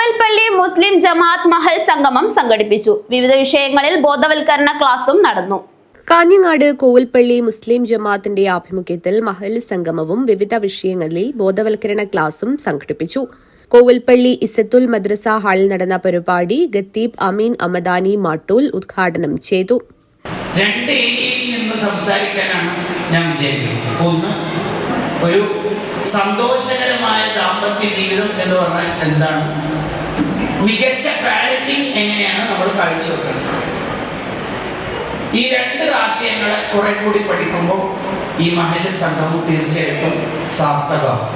കോവൽപ്പള്ളി മുസ്ലിം ജമാഅത്ത് മഹൽ സംഗമം സംഘടിപ്പിച്ചു. വിവിധ വിഷയങ്ങളിൽ ബോധവൽക്കരണ ക്ലാസും നടന്നു. കാഞ്ഞങ്ങാട് കോവൽപ്പള്ളി മുസ്ലിം ജമാഅത്തിന്റെ ആഭിമുഖ്യത്തിൽ മഹൽ സംഗമവും വിവിധ വിഷയങ്ങളിൽ ബോധവൽക്കരണ ക്ലാസും സംഘടിപ്പിച്ചു. കോവൽപ്പള്ളി ഇസത്തുൽ മദ്രസ ഹാളിൽ നടന്ന പരിപാടി ഗത്തീബ് അമീൻ അമദാനി മാട്ടൂൽ ഉദ്ഘാടനം ചെയ്തു. രണ്ട് ഏരിയയിൽ നിന്ന് സംസാരിക്കാനാണ് ഞാൻ വിചാരിക്കുന്നത്. ഒന്ന് ഒരു സന്തോഷകരമായ ദാമ്പത്യ ജീവിതം എന്ന് പറഞ്ഞാൽ എന്താണ്? മികച്ച പാരന്റിങ് എങ്ങനെയാണ് നമ്മൾ കാഴ്ചവെക്കുന്നത് ഈ രണ്ട് ആശയങ്ങളെ കുറെ കൂടി പഠിക്കുമ്പോൾ ഈ മഹൽ സംഘം തീർച്ചയായിട്ടും സാർത്ഥകമാകും.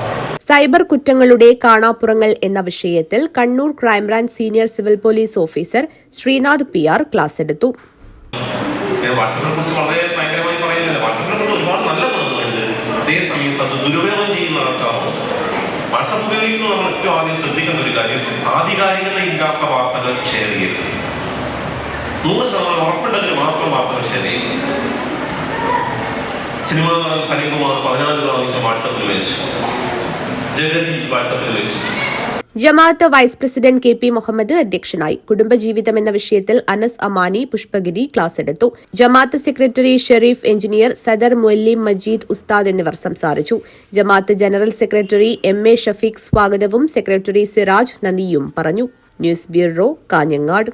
സൈബർ കുറ്റങ്ങളുടെ കാണാപ്പുറങ്ങൾ എന്ന വിഷയത്തിൽ Kannur crime branch senior civil police officer Srinath P R class എടുത്തു. വാട്സപ്പിനെ കുറിച്ച് വളരെ ഭയങ്കരമായി പറയുന്നില്ല. വാട്സപ്പിനെ കൊണ്ട് ഒരുപാട് നല്ല ഗുണങ്ങളുണ്ട് അതേ സമയത്ത് അത് ദുരുപയോഗം ഉപയോഗിക്കുമ്പോൾ നമ്മൾ ഏറ്റവും ആദ്യം ശ്രദ്ധിക്കേണ്ട ഒരു കാര്യം ആധികാരികത ഇല്ലാത്ത വാർത്തകൾ ഷെയർ ചെയ്യരുത്. നൂറ് ശതമാനം ഉറപ്പുണ്ടെങ്കിൽ മാത്രം വാർത്തകൾ ഷെയർ ചെയ്യും. സിനിമാ നടൻ സലിംകുമാർ പതിനാല് പ്രാവശ്യം വാട്സപ്പിൽ മരിച്ചു ജഗതി വാട്സപ്പിൽ മരിച്ചു ജമാഅത്ത് vice president K P Muhammad അധ്യക്ഷനായി കുടുംബജീവിതം എന്ന വിഷയത്തിൽ അനസ് അമാനി പുഷ്പഗിരി ക്ലാസ് എടുത്തു. ജമാഅത്ത് സെക്രട്ടറി ഷെരീഫ് എഞ്ചിനീയർ സദർ മൊല്ലിം മജീദ് ഉസ്താദ് എന്നിവർ സംസാരിച്ചു. ജമാഅത്ത് general secretary M A Shafeeq സ്വാഗതവും സെക്രട്ടറി സിറാജ് നന്ദിയും പറഞ്ഞു. News bureau Kanhangad.